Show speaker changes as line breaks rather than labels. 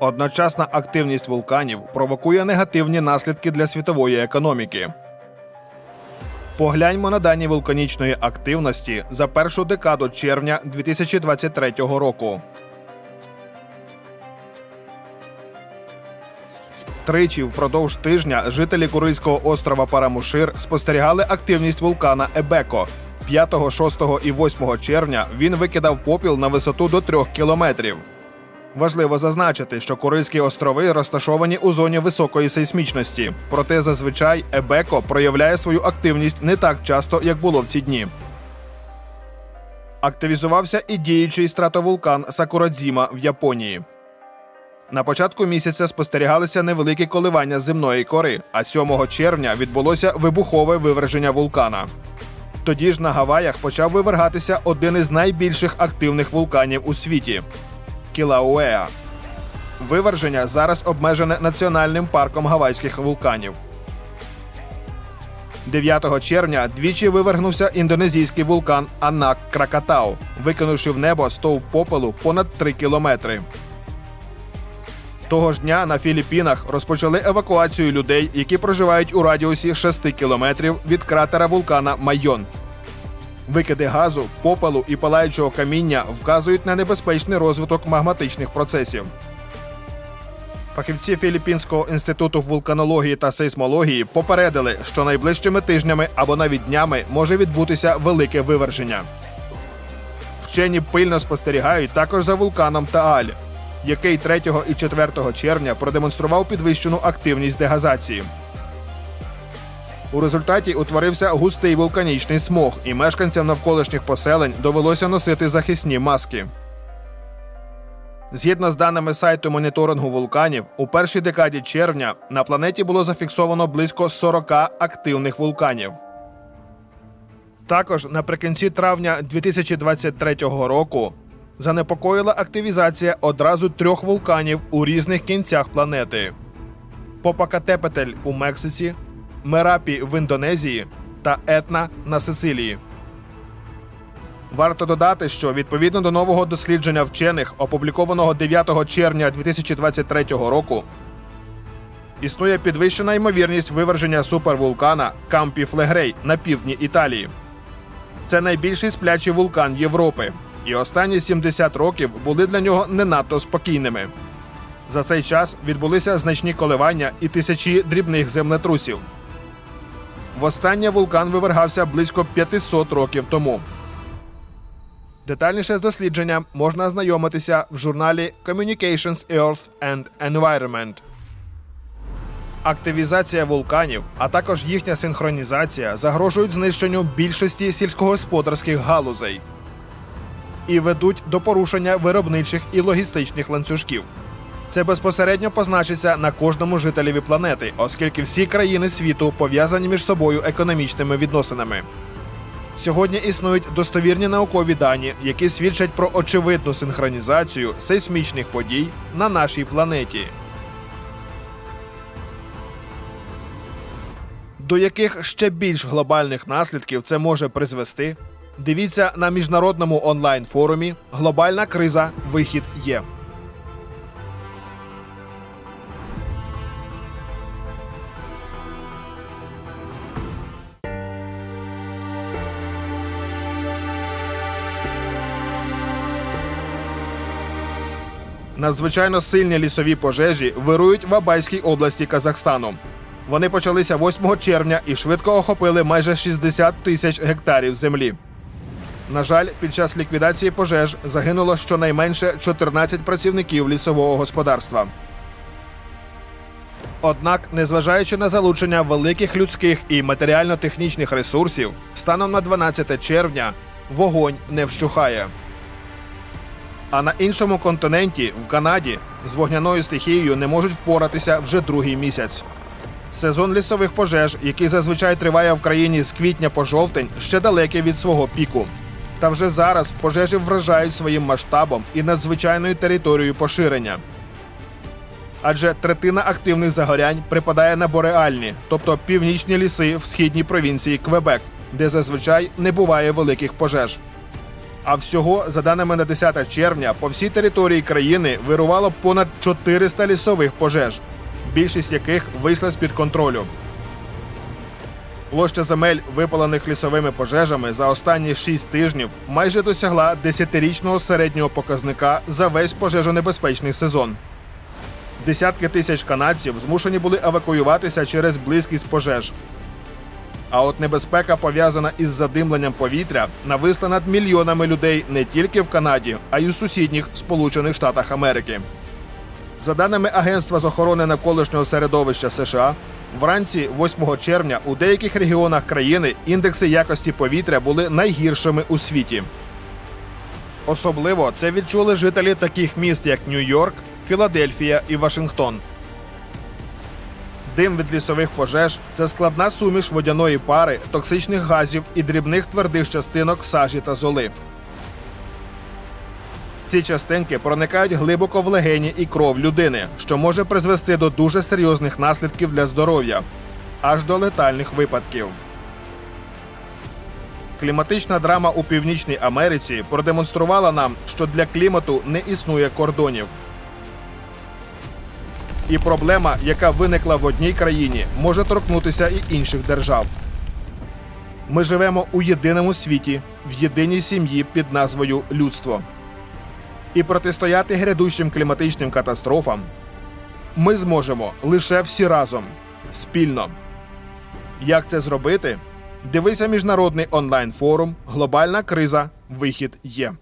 Одночасна активність вулканів провокує негативні наслідки для світової економіки. Погляньмо на дані вулканічної активності за першу декаду червня 2023 року. Тричі впродовж тижня жителі Курильського острова Парамушир спостерігали активність вулкана Ебеко. 5, 6 і 8 червня він викидав попіл на висоту до 3 кілометрів. Важливо зазначити, що Курильські острови розташовані у зоні високої сейсмічності, проте зазвичай Ебеко проявляє свою активність не так часто, як було в ці дні. Активізувався і діючий стратовулкан Сакурадзіма в Японії. На початку місяця спостерігалися невеликі коливання земної кори, а 7 червня відбулося вибухове виверження вулкана. Тоді ж на Гаваях почав вивергатися один із найбільших активних вулканів у світі Кілауеа. Виверження зараз обмежене національним парком гавайських вулканів. 9 червня двічі вивергнувся індонезійський вулкан Анак Кракатау, викинувши в небо стовп попелу понад 3 кілометри. Того ж дня на Філіппінах розпочали евакуацію людей, які проживають у радіусі 6 кілометрів від кратера вулкана Майон. Викиди газу, попелу і палаючого каміння вказують на небезпечний розвиток магматичних процесів. Фахівці Філіппінського інституту вулканології та сейсмології попередили, що найближчими тижнями або навіть днями може відбутися велике виверження. Вчені пильно спостерігають також за вулканом Тааль, який 3 і 4 червня продемонстрував підвищену активність дегазації. У результаті утворився густий вулканічний смог, і мешканцям навколишніх поселень довелося носити захисні маски. Згідно з даними сайту моніторингу вулканів, у першій декаді червня на планеті було зафіксовано близько 40 активних вулканів. Також наприкінці травня 2023 року занепокоїла активізація одразу трьох вулканів у різних кінцях планети: Попакатепетель у Мексиці, Мерапі в Індонезії та Етна на Сицилії. Варто додати, що відповідно до нового дослідження вчених, опублікованого 9 червня 2023 року, існує підвищена ймовірність виверження супервулкана Кампі Флегрей на півдні Італії. Це найбільший сплячий вулкан Європи, і останні 70 років були для нього не надто спокійними. За цей час відбулися значні коливання і тисячі дрібних землетрусів. Востаннє вулкан вивергався близько 500 років тому. Детальніше з дослідженням можна ознайомитися в журналі Communications Earth and Environment. Активізація вулканів, а також їхня синхронізація загрожують знищенню більшості сільськогосподарських галузей і ведуть до порушення виробничих і логістичних ланцюжків. Це безпосередньо позначиться на кожному жителеві планети, оскільки всі країни світу пов'язані між собою економічними відносинами. Сьогодні існують достовірні наукові дані, які свідчать про очевидну синхронізацію сейсмічних подій на нашій планеті. До яких ще більш глобальних наслідків це може призвести? Дивіться на міжнародному онлайн форумі Глобальна криза. Вихід є. Надзвичайно сильні лісові пожежі вирують в Абайській області Казахстану. Вони почалися 8 червня і швидко охопили майже 60 тисяч гектарів землі. На жаль, під час ліквідації пожеж загинуло щонайменше 14 працівників лісового господарства. Однак, незважаючи на залучення великих людських і матеріально-технічних ресурсів, станом на 12 червня вогонь не вщухає. А на іншому континенті, в Канаді, з вогняною стихією не можуть впоратися вже другий місяць. Сезон лісових пожеж, який зазвичай триває в країні з квітня по жовтень, ще далекий від свого піку. Та вже зараз пожежі вражають своїм масштабом і надзвичайною територією поширення. Адже третина активних загорянь припадає на бореальні, тобто північні ліси в східній провінції Квебек, де зазвичай не буває великих пожеж. А всього, за даними на 10 червня, по всій території країни вирувало понад 400 лісових пожеж, більшість яких вийшла з-під контролю. Площа земель, випалених лісовими пожежами, за останні 6 тижнів майже досягла 10-річного середнього показника за весь пожежонебезпечний сезон. Десятки тисяч канадців змушені були евакуюватися через близькість пожеж. А от небезпека, пов'язана із задимленням повітря, нависла над мільйонами людей не тільки в Канаді, а й у сусідніх Сполучених Штатах Америки. За даними Агентства з охорони навколишнього середовища США, вранці 8 червня у деяких регіонах країни індекси якості повітря були найгіршими у світі. Особливо це відчули жителі таких міст, як Нью-Йорк, Філадельфія і Вашингтон. Дим від лісових пожеж це складна суміш водяної пари, токсичних газів і дрібних твердих частинок сажі та золи. Ці частинки проникають глибоко в легені і кров людини, що може призвести до дуже серйозних наслідків для здоров'я, аж до летальних випадків. Кліматична драма у Північній Америці продемонструвала нам, що для клімату не існує кордонів. І проблема, яка виникла в одній країні, може торкнутися і інших держав. Ми живемо у єдиному світі, в єдиній сім'ї під назвою людство. І протистояти грядущим кліматичним катастрофам ми зможемо лише всі разом, спільно. Як це зробити? Дивися міжнародний онлайн форум Глобальна криза. Вихід є.